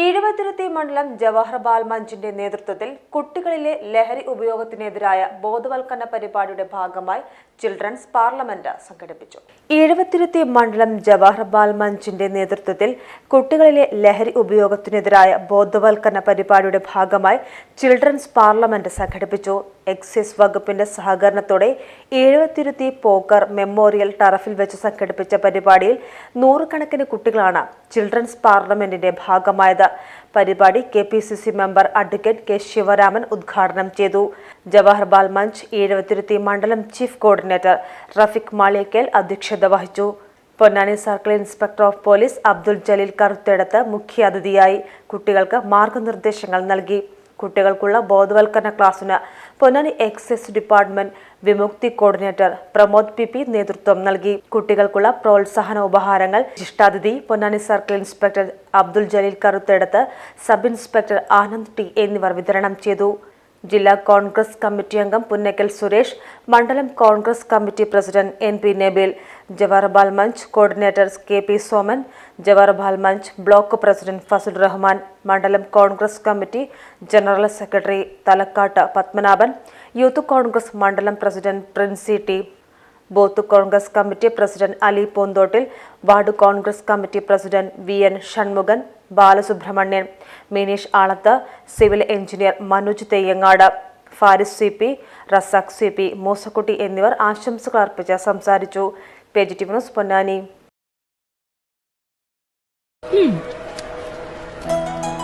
ഈഴവത്തിരുത്തി മണ്ഡലം ജവഹർ ബാൽ മഞ്ചിന്റെ നേതൃത്വത്തിൽ കുട്ടികളിലെ ലഹരി ഉപയോഗത്തിനെതിരായ ബോധവൽക്കരണ പരിപാടിയുടെ ഭാഗമായി ചിൽഡ്രൻസ് പാർലമെന്റ് സംഘടിപ്പിച്ചു. ഈഴവത്തിരുത്തി മണ്ഡലം ജവഹർ ബാൽ മഞ്ചിന്റെ നേതൃത്വത്തിൽ കുട്ടികളിലെ ലഹരി ഉപയോഗത്തിനെതിരായ ബോധവൽക്കരണ പരിപാടിയുടെ ഭാഗമായി ചിൽഡ്രൻസ് പാർലമെന്റ് സംഘടിപ്പിച്ചു. എക്സൈസ് വകുപ്പിന്റെ സഹകരണത്തോടെ ഈഴവത്തിരുത്തി പോക്കർ മെമ്മോറിയൽ ടറഫിൽ വെച്ച് സംഘടിപ്പിച്ച പരിപാടിയിൽ നൂറുകണക്കിന് കുട്ടികളാണ് ചിൽഡ്രൻസ് പാർലമെന്റിന്റെ ഭാഗമായത്. പരിപാടി K P C C member advocate K Sivaraman ഉദ്ഘാടനം ചെയ്തു. ജവഹർ മഞ്ച് ഈഴവത്തിരുത്തി മണ്ഡലം ചീഫ് കോർഡിനേറ്റർ റഫീഖ് മാളിയക്കൽ അധ്യക്ഷത വഹിച്ചു. Ponnani circle inspector of police Abdul Jaleel Karuthedath മുഖ്യാതിഥിയായി കുട്ടികൾക്ക് മാർഗനിർദ്ദേശങ്ങൾ നൽകി. കുട്ടികൾക്കുള്ള ബോധവൽക്കരണ ക്ലാസ്സിന് Ponnani excise department Vimukthi coordinator Pramod P P നേതൃത്വം നൽകി. കുട്ടികൾക്കുള്ള പ്രോത്സാഹന ഉപഹാരങ്ങൾ ജിഷ്ടാതിഥി Ponnani circle inspector Abdul Jaleel Karuthedath sub inspector Anand T എന്നിവർ വിതരണം ചെയ്തു. ജില്ലാ കോൺഗ്രസ് കമ്മിറ്റി അംഗം പുന്നക്കൽ സുരേഷ് മണ്ഡലം Congress committee president N P Nabeel Jawahar Bal Manch coordinator K P Soman Jawahar Bal Manch block president Fazul Rahman മണ്ഡലം Congress committee general secretary Thalakkat Padmanabhan youth Congress മണ്ഡലം president Princy T booth Congress committee president Ali Poonthottil ward Congress committee president V N Shanmukhan Balasubramanian Mineesh Alath civil engineer Manoj Theyyangad Faris C P Razak C P Moosakutty എന്നിവർ ആശംസകൾ അർപ്പിച്ച് സംസാരിച്ചു. T news Ponnani.